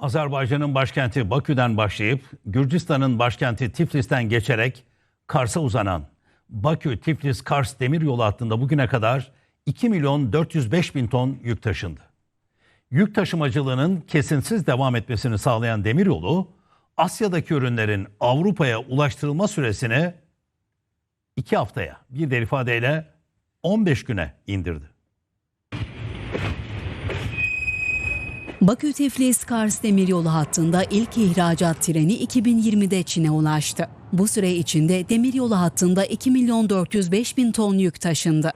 Azerbaycan'ın başkenti Bakü'den başlayıp Gürcistan'ın başkenti Tiflis'ten geçerek Kars'a uzanan Bakü-Tiflis-Kars demiryolu hattında bugüne kadar 2 milyon 405 bin ton yük taşındı. Yük taşımacılığının kesintisiz devam etmesini sağlayan demiryolu, Asya'daki ürünlerin Avrupa'ya ulaştırılma süresini 2 haftaya, bir diğer ifadeyle 15 güne indirdi. Bakü-Tiflis-Kars demiryolu hattında ilk ihracat treni 2020'de Çin'e ulaştı. Bu süre içinde demiryolu hattında 2 milyon 405 bin ton yük taşındı.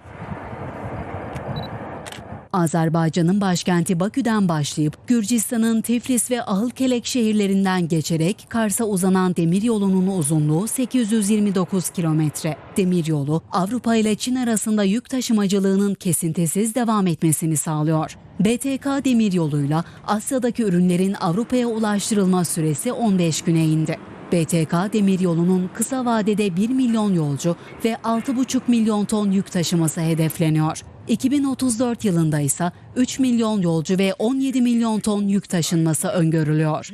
Azerbaycan'ın başkenti Bakü'den başlayıp Gürcistan'ın Tiflis ve Ahılkelek şehirlerinden geçerek Kars'a uzanan demiryolunun uzunluğu 829 kilometre. Demiryolu Avrupa ile Çin arasında yük taşımacılığının kesintisiz devam etmesini sağlıyor. BTK demiryoluyla Asya'daki ürünlerin Avrupa'ya ulaştırılma süresi 15 güne indi. BTK demiryolunun kısa vadede 1 milyon yolcu ve 6,5 milyon ton yük taşıması hedefleniyor. 2034 yılında ise 3 milyon yolcu ve 17 milyon ton yük taşınması öngörülüyor.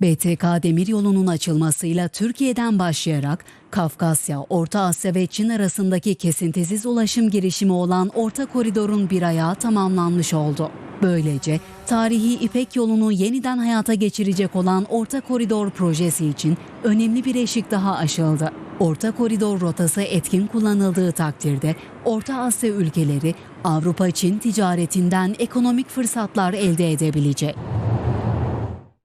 BTK demiryolunun açılmasıyla Türkiye'den başlayarak Kafkasya, Orta Asya ve Çin arasındaki kesintisiz ulaşım girişimi olan Orta Koridor'un bir ayağı tamamlanmış oldu. Böylece tarihi İpek yolunu yeniden hayata geçirecek olan Orta Koridor projesi için önemli bir eşik daha aşıldı. Orta Koridor rotası etkin kullanıldığı takdirde Orta Asya ülkeleri Avrupa-Çin ticaretinden ekonomik fırsatlar elde edebilecek.